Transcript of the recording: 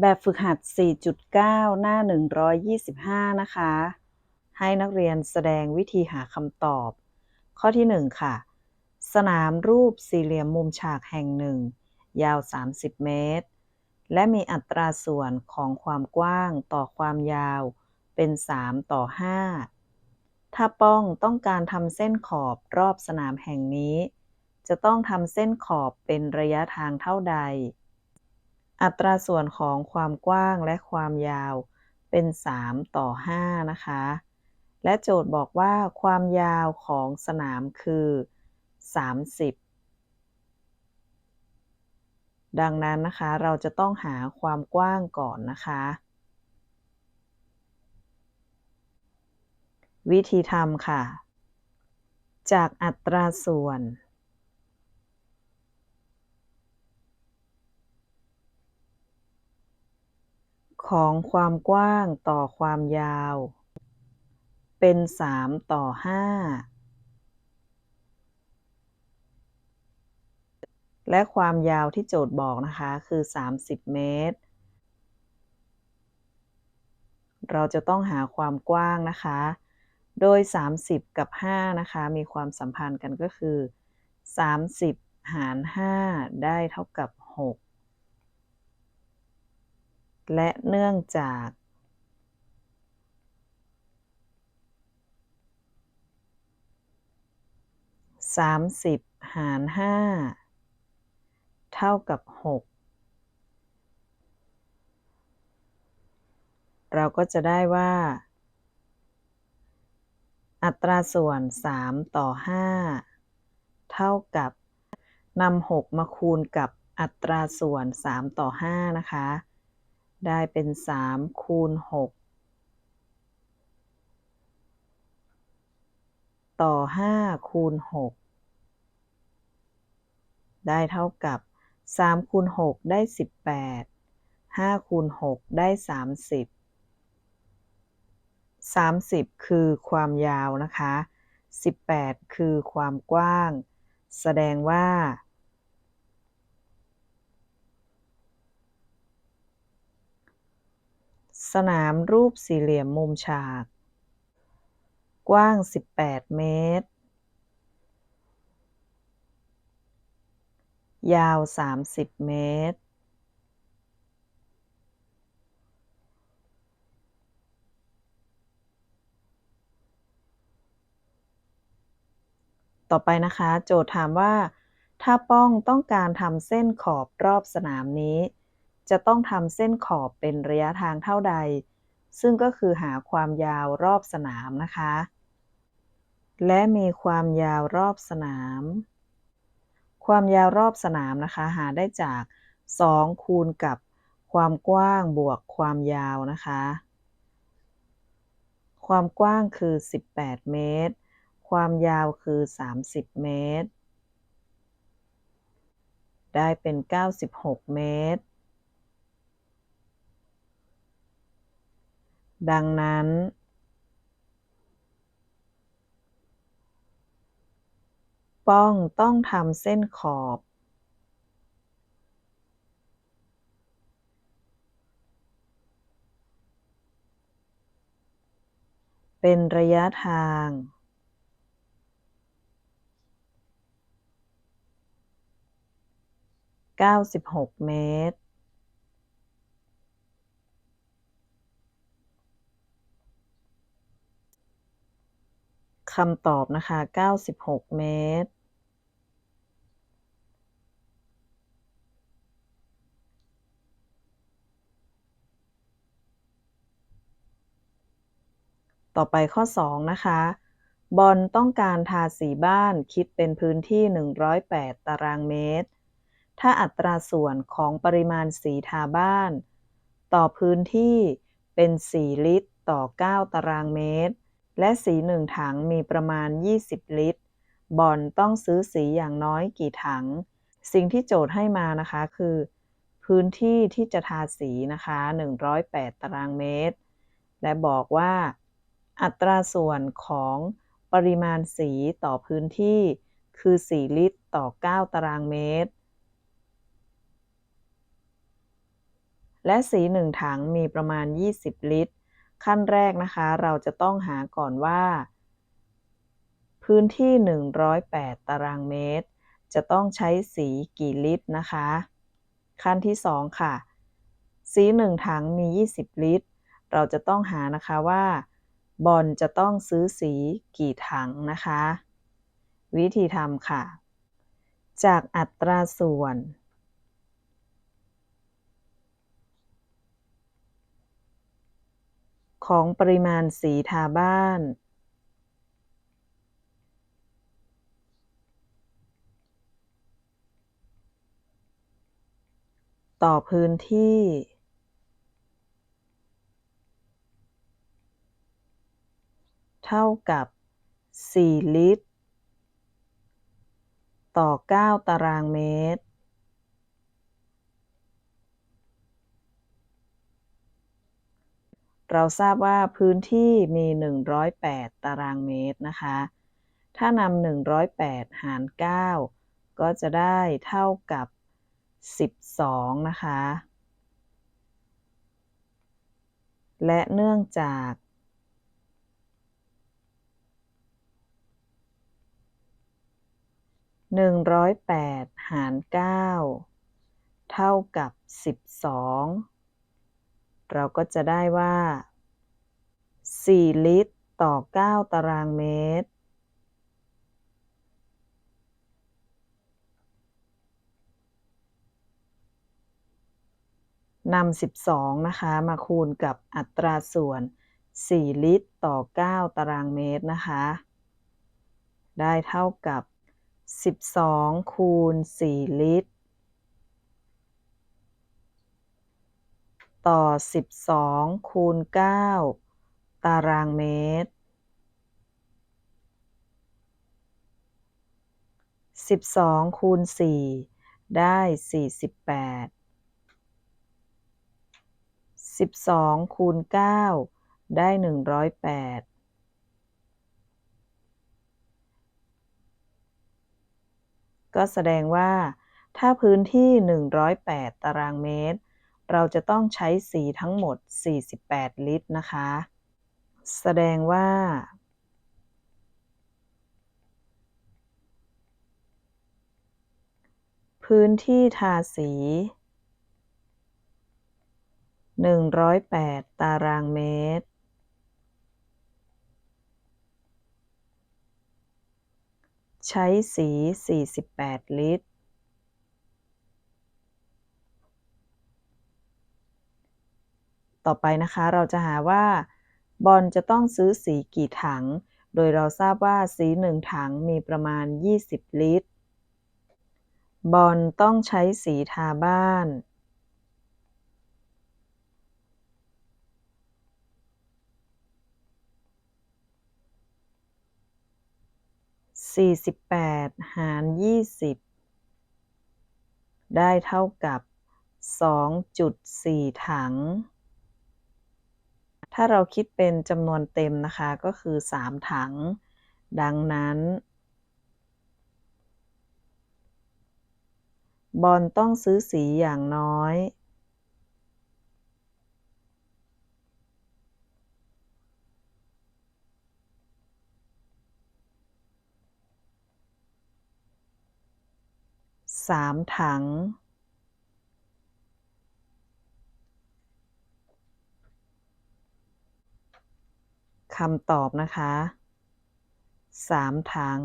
แบบฝึกหัด 4.9 หน้า 125 นะคะ ให้นักเรียนแสดงวิธีหาคำตอบ ข้อที่ 1 ค่ะ สนามรูปสี่เหลี่ยมมุมฉากแห่งหนึ่ง ยาว 30 เมตร และมีอัตราส่วนของความกว้างต่อความยาวเป็น 3 ต่อ 5 ถ้าป้องต้องการทำเส้นขอบรอบสนามแห่งนี้ จะต้องทำเส้นขอบเป็นระยะทางเท่าใด อัตราส่วนของความกว้างและความยาวเป็น 3 ต่อ 5 นะคะ และโจทย์บอกว่าความยาวของสนามคือ 30 ดังนั้นนะคะ เราจะต้องหาความกว้างก่อนนะคะ วิธีทำค่ะ จากอัตราส่วน ของความกว้างต่อความยาว เป็น3ต่อ5และความยาวที่โจทย์บอกนะคะคือ 30 เมตร เราจะต้องหาความกว้างนะคะ โดย 30 กับ 5 นะคะ มีความสัมพันธ์กันก็คือ 30 หาร 5 ได้เท่ากับ 6 และเนื่องจาก30หาร5เท่ากับ6เราก็จะได้ว่า อัตราส่วน 3 ต่อ 5 เท่ากับนำ6มาคูณกับอัตราส่วน 3 ต่อ 5 นะคะ ได้เป็น3คูณ6ต่อ5คูณ6ได้เท่ากับ3คูณ6ได้18 5คูณ6ได้30 30คือความยาวนะคะ18คือความกว้าง แสดงว่า สนามรูปสี่เหลี่ยมมุมฉาก กว้าง 18 เมตร ยาว 30 เมตร ต่อไปนะคะ โจทย์ถามว่า ถ้าป้องต้องการทำเส้นขอบรอบสนามนี้ จะต้องทำเส้นขอบเป็นระยะทางเท่าใด ซึ่งก็คือหาความยาวรอบสนามนะคะ และมีความยาวรอบสนาม ความยาวรอบสนามนะคะ หาได้จาก 2 คูณกับความกว้างบวกความยาวนะคะ ความกว้างคือ 18 เมตร ความยาวคือ 30 เมตร ได้เป็น 96 เมตร ดังนั้น ป้องต้องทำเส้นขอบ เป็นระยะทาง 96 เมตร คำตอบนะคะ 96 เมตร ต่อไปข้อ 2 นะคะ บอลต้องการทาสีบ้านคิดเป็นพื้นที่ 108 ตารางเมตร ถ้าอัตราส่วนของปริมาณสีทาบ้าน ต่อพื้นที่เป็น 4 ลิตรต่อ 9 ตารางเมตร และสี1ถังมีประมาณ 20 ลิตร บอลต้องซื้อสีอย่างน้อยกี่ถัง สิ่งที่โจทย์ให้มานะคะคือ พื้นที่ที่จะทาสีนะคะ 108 ตารางเมตร และบอกว่า อัตราส่วนของปริมาณสีต่อพื้นที่คือ 4 ลิตรต่อ 9 ตารางเมตร และสีหนึ่งถังมีประมาณ 20 ลิตร ขั้นแรกนะคะ เราจะต้องหาก่อนว่า พื้นที่ 108 ตารางเมตร จะต้องใช้สีกี่ลิตรนะคะ ขั้นที่ 2 ค่ะ สีหนึ่งถังมี 20 ลิตร เราจะต้องหานะคะว่า บอลจะต้องซื้อสีกี่ถังนะคะ วิธีทำค่ะ จากอัตราส่วน ของปริมาณสีทาบ้านต่อพื้นที่ เท่ากับ 4 ลิตร ต่อ 9 ตารางเมตร เราทราบว่าพื้นที่มี 108 ตารางเมตรนะคะ ถ้านำ108 หาร 9 ก็จะได้เท่ากับ 12 นะคะ และเนื่องจาก108หาร9เท่ากับ12 เราก็จะได้ว่า 4 ลิตรต่อ 9 ตารางเมตร นำ 12 นะคะ มาคูณกับอัตราส่วน 4 ลิตรต่อ 9 ตารางเมตรนะคะ ได้เท่ากับ 12 คูณ 4 ลิตร ต่อ 12 คูณ 9 ตารางเมตร 12 คูณ 4 ได้ 48 12 คูณ 9 ได้ 108 ก็แสดงว่า ถ้าพื้นที่ 108 ตารางเมตร เราจะต้องใช้สีทั้งหมด 48 ลิตรนะคะ แสดงว่า พื้นที่ทาสี 108 ตารางเมตร ใช้สี 48 ลิตร ต่อไปนะคะ เราจะหาว่าบอลจะต้องซื้อสีกี่ถัง โดยเราทราบว่าสีหนึ่งถังมีประมาณ 20 ลิตร บอลต้องใช้สีทาบ้าน 48 หาร 20 ได้เท่ากับ 2.4 ถัง ถ้าเราคิดเป็นจำนวนเต็มนะคะก็คือ 3 ถัง ดังนั้นบอลต้องซื้อสีอย่างน้อย สามถัง คำตอบนะคะสามถัง